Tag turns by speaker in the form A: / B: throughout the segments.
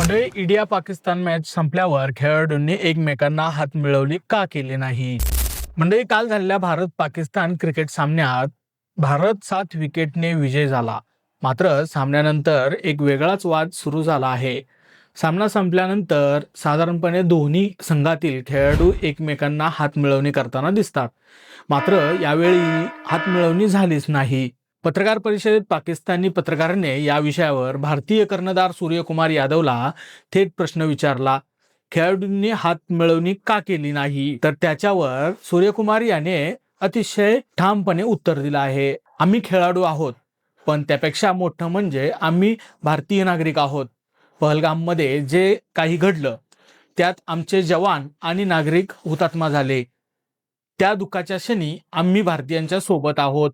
A: मंडळी India Pakistan match संपल्यावर खेळाडूंनी एकमेकांना हात मिळवली का केले नाही? मंडळी काल झालेल्या भारत पाकिस्तान क्रिकेट सामन्यात भारत सात विकेटने विजय झाला. मात्र सामन्यानंतर एक वेगळाच वाद सुरू झाला आहे. सामना संपल्यानंतर साधारणपणे दोन्ही संघातील खेळाडू एकमेकांना हात मिळवणी करताना दिसतात. मात्र यावेळी हात मिळवणी झालीच नाही. पत्रकार परिषदेत पाकिस्तानी पत्रकाराने या विषयावर भारतीय कर्णधार सूर्यकुमार यादवला थेट प्रश्न विचारला. खेळाडूंनी हात मिळवणी का केली नाही? तर त्याच्यावर सूर्यकुमार याने अतिशय ठामपणे उत्तर दिलं आहे. आम्ही खेळाडू आहोत पण त्यापेक्षा मोठं म्हणजे आम्ही भारतीय नागरिक आहोत. पहलगाममध्ये जे काही घडलं त्यात आमचे जवान आणि नागरिक हुतात्मा झाले. त्या दुःखाच्या क्षणी आम्ही भारतीयांच्या सोबत आहोत.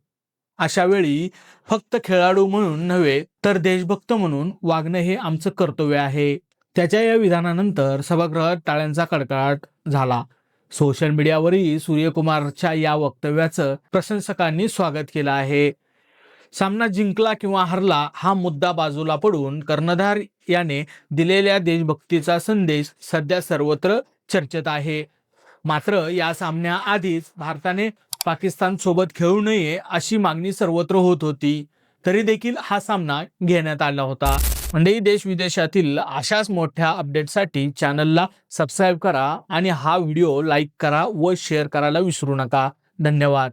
A: अशा वेळी फक्त खेळाडू म्हणून नव्हे तर देशभक्त म्हणून वागणं हे आमचं कर्तव्य आहे. त्याच्या या विधानानंतर सभागृहात टाळ्यांचा कडकडाट झाला. सोशल मीडियावरही सूर्यकुमारच्या या वक्तव्याचं प्रशंसकांनी स्वागत केलं आहे. सामना जिंकला किंवा हरला हा मुद्दा बाजूला पडून कर्णधार याने दिलेल्या देशभक्तीचा संदेश सध्या सर्वत्र चर्चेत आहे. मात्र या सामन्याआधीच भारताने पाकिस्तान सोबत खेळू नये अशी मागणी सर्वत्र होत होती तरी देखील हा सामना घेण्यात आला होता. म्हणजे देश विदेशातील अशाच मोठ्या अपडेटसाठी चॅनलला सबस्क्राईब करा आणि हा व्हिडिओ लाईक करा व शेअर करायला विसरू नका. धन्यवाद.